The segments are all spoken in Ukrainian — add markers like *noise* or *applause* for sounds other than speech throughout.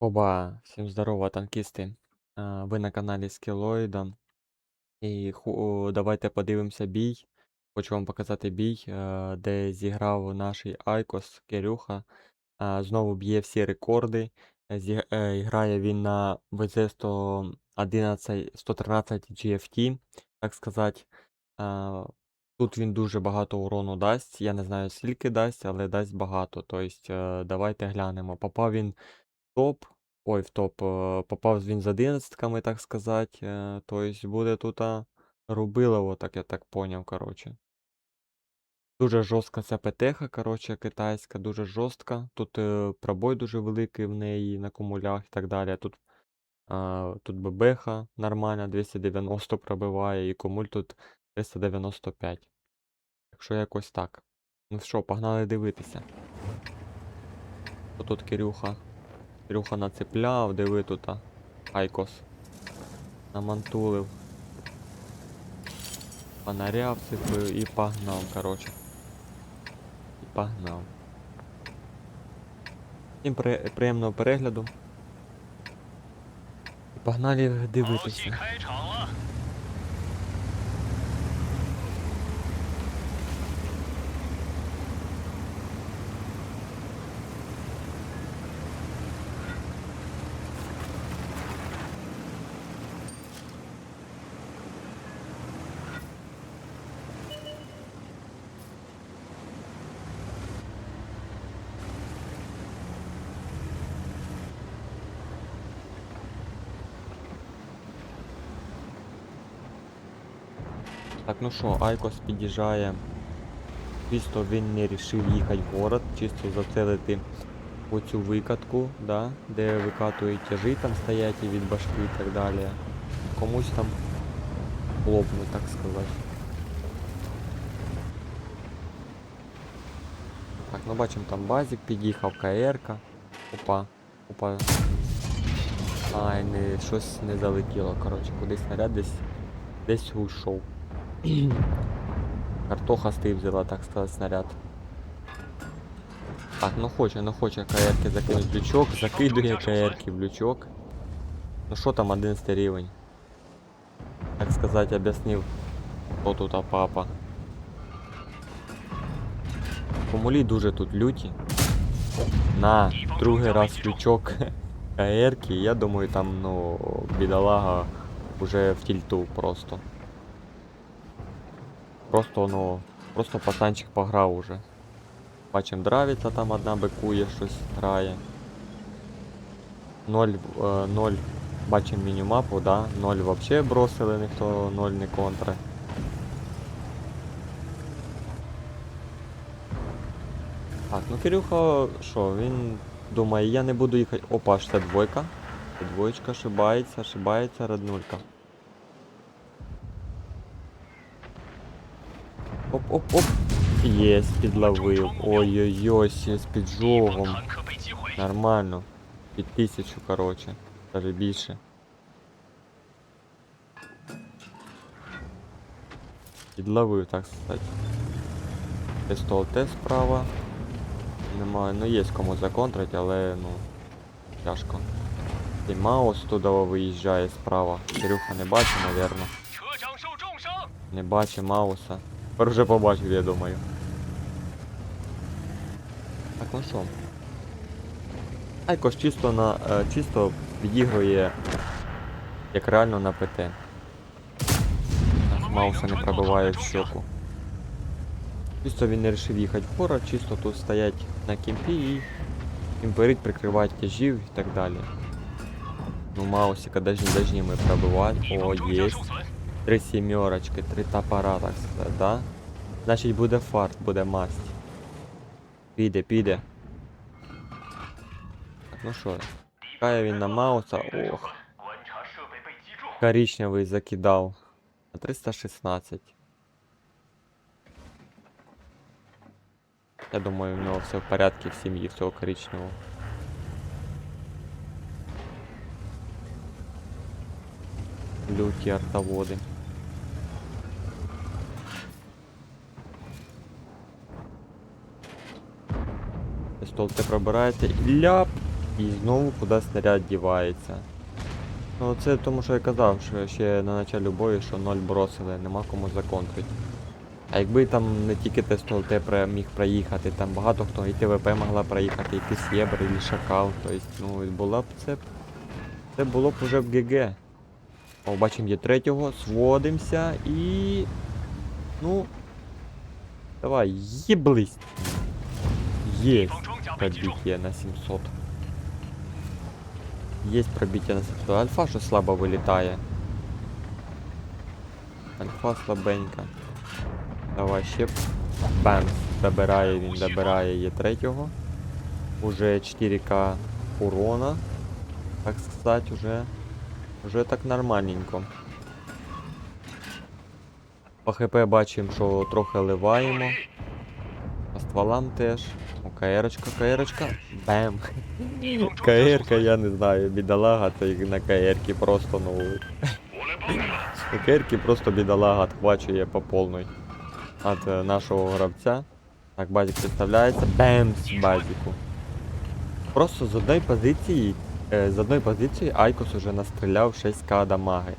Оба, всім здорово, танкісти. Ви на каналі Скілоїда. І ху- давайте подивимося бій. Хочу вам показати бій, де зіграв наш Айкос Кирюха. Знову б'є всі рекорди. Зі- е, Грає він на VZ111 113 GFT, так сказати. Тут він дуже багато урону дасть. Я не знаю скільки дасть, але дасть багато. Тобто, давайте глянемо. Попав він топ. Ой, в топ. е, Попав він з 11, так сказати. е, Тобто буде тут рубилово, так я так поняв, коротше. Дуже жорстка ця ПТХ, коротше, китайська, дуже жорстка. Тут е, пробой дуже великий в неї на кумулях і так далі. Тут, а, тут ББХ нормальна, 290 пробиває, і кумуль тут 395. Так що якось так. Ну що, погнали дивитися. Що тут Кирюха? Кирюха нацепляв, диви тут. Айкос. Намантулив. Фонаря вцепив і погнав, коротше. І погнав. Всім при... приємного перегляду. І погнали дивитися. Так, ну що, Айкос під'їжджає. Чисто він не рішив їхати в город, чисто зацелити оцю викатку, да, де викатують тяжі там стоять і від башки і так далі. Комусь там лопну, так сказати. Так, ну бачимо там базик під'їхав, КР-ка. Опа, опа. Ай, не, щось не залетіло, коротше, кудись снаряд десь десь ушов. *clears throat* Картоха стив взяла, так сказати, снаряд. Так, ну хоче, ну хоче КРки закинуть в лючок, закидує КРки в лючок. Ну що там 11 рівень? Так сказати, об'яснив, хто тут а папа. Комулі дуже тут люті. На, другий раз лючок *laughs* КРки, я думаю там, ну, бідолага уже в тільту просто. Просто, ну, просто пацанчик пограв уже. Бачим, драйвиться там одна бикує, щось грає. Ноль, е, ноль, бачим мінімапу, да? Ноль вообще бросили, ніхто ноль не контре. Так, ну Кирюха, що, він думає, я не буду їхати. Опа, ще двойка. Двоєчка ошибається, ошибається, роднулька. оп-оп. Єс, підловив. Ой-ой-ой, ще з піджогом. Нормально. Під тисячу, короче. Даже більше. Підловив, так сказати. Тестол тест справа. Немає, ну є кому законтрити, але ну... Тяжко. І Маус тудово виїжджає справа. Кирюха не бачить, мабуть. Не бачить Мауса. Тепер вже побачив, я думаю. Так, ну що? Айкос чисто на... Е, чисто відігрує як реально на ПТ. Мауса не пробиває в щоку. Чисто він не рішив їхати вгору, чисто тут стоять на кемпі і імперит прикривати тяжів і так далі. Ну Маусика дожні дожні ми пробивати. О, єсть. Три сімерочки, три топора, так сказати, да? Значить буде фарт, буде масть. Піде, піде. Так, ну що, Кає він на Мауса. Ох. Коричневий закидав. На 316. Я думаю, у нього все в порядку в сім'ї, всього коричневого. Люті артоводи. Стол те пробираєте і ляп! І знову кудись снаряд дівається. Ну це тому, що я казав, що ще на началі бою, що ноль бросили, нема кому законтрити. А якби там не тільки ТСТЛТ пре- міг проїхати, там багато хто і ТВП могла проїхати, якийсь Єбр, і Шакал, тобто, ну, була б це. Це було б уже в ГГ. О, бачимо, є третього, сводимося і. Ну. Давай, єблись. Є пробитие на 700. Есть пробитие на 700. Альфа же слабо вылетает. Альфа слабенько. Давай щеп. Бам. Добирає, він добирає її третього. Уже 4к урона. Так сказать, уже... Уже так нормальненько. По ХП бачимо, що трохи ливаємо. По стволам теж. КРочка, КРочка. Бем. Ну, *laughs* КРка, я не знаю, бідолага, це на КРки просто ну. *laughs* На КРки просто бідолага отхвачує по повній від е, нашого гравця. Так, базик представляється. Бем з базику. Просто з одної позиції, е, з одної позиції Айкос уже настріляв 6к дамаги.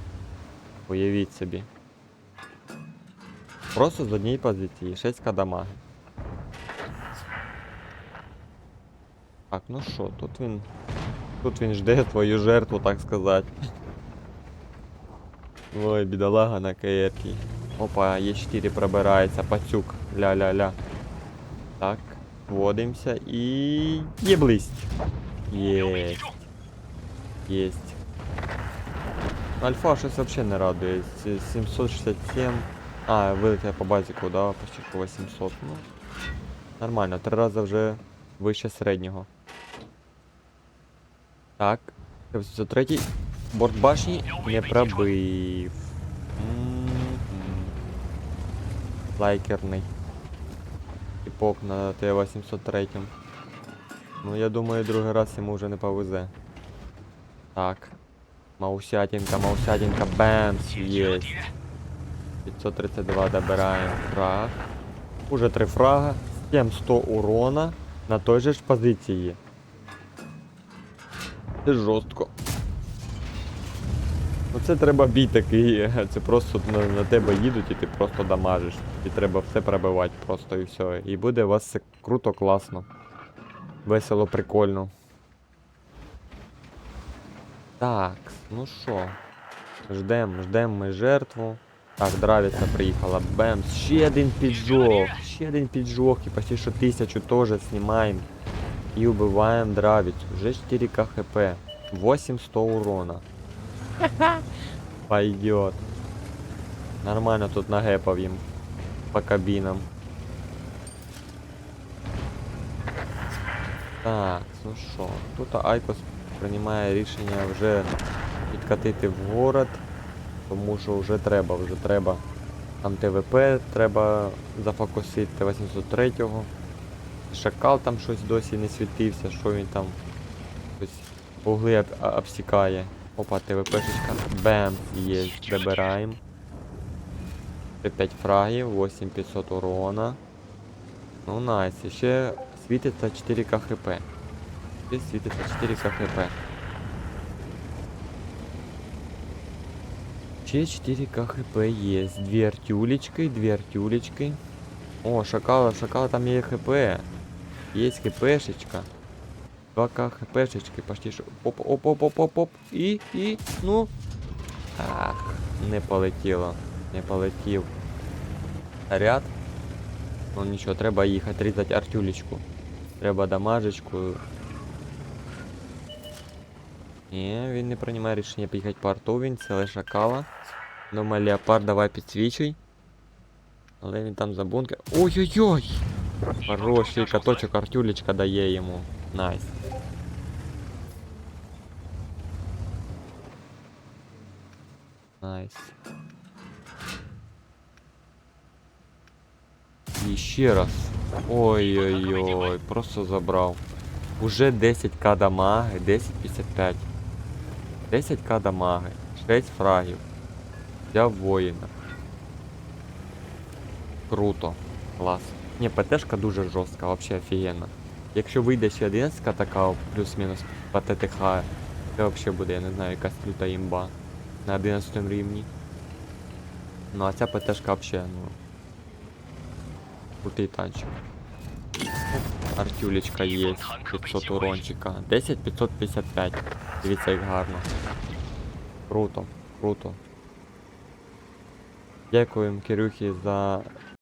Уявіть собі. Просто з однієї позиції, 6к дамаги. Так, ну що, тут він... Тут він жде твою жертву, так сказати. Ой, бідолага на КРК. Опа, Е4 пробирається, пацюк. Ля-ля-ля. Так, вводимося і... Єблисть. Єсть. Єсть. Альфа щось взагалі не радує. 767. А, вилетіла по базіку, да, почти по 800. Ну. Нормально, три рази вже вище середнього. Так. 903. Борт башні не пробив. Лайкерний. Типок на Т-803. Ну я думаю, другий раз йому вже не повезе. Так. Маусятинка, маусятинка, бэмс, есть. 532 добираем фраг. Уже три фрага. 700 урона на той же ж позиції. Це жорстко. Ну це треба бій такий, *laughs* це просто на, на тебе їдуть і ти просто дамажиш. І треба все пробивати просто і все. І буде у вас все круто, класно. Весело, прикольно. Так, ну що. Ждем, ждем ми жертву. Так, Дравіця приїхала. Бемс. Ще один піджог. Ще один піджог. І почти що тисячу теж знімаємо. І убиваємо Дравіцю. Вже 4 хп. 800 урона. Пойдет. Нормально тут нагепав їм. По кабінам. Так, ну що, тут Айкос приймає рішення вже підкатити в город, тому що вже треба, вже треба. Там ТВП треба зафокусити Т-803. Шакал там щось досі не світився, що він там щось угли об, обсікає. Опа, ТВПшечка. Бем, є, добираємо. 5 фрагів, 8500 урона. Ну найс, ще світиться 4 хп. Ще світиться 4 хп. Ще 4 хп є. Дві артюлечки, дві артюлечки. О, шакала, шакала там є хп. Є хпшечка. 2к хпшечки, почти що. Оп, оп, оп, оп, оп, оп. І, і, ну. Ах, не полетіло. Не полетів. Ряд. Ну нічого, треба їхати різати артюлечку. Треба дамажечку. Ні, він не приймає рішення поїхати по арту, він ціле шакала. Думаю, леопард, давай підсвічуй. Але він там за бункер. Ой-ой-ой! Хороший каточок артюлечка дає йому. Найс. Найс. І ще раз. Ой-ой-ой, просто забрав. Уже 10к дамаги, 10.55. 10к дамаги, 6 фрагів. Взяв воїна. Круто. Клас. Ні, ПТшка дуже жорстка, вообще офігенно. Якщо вийде ще 11 така, плюс-мінус по ТТХ, це взагалі буде, я не знаю, якась люта імба на 11 рівні. Ну а ця ПТшка взагалі, ну. Крутий танчик. Артюлечка є, 500 урончика. 10 555. Дивіться, як гарно. Круто, круто. Дякуємо Кирюхі за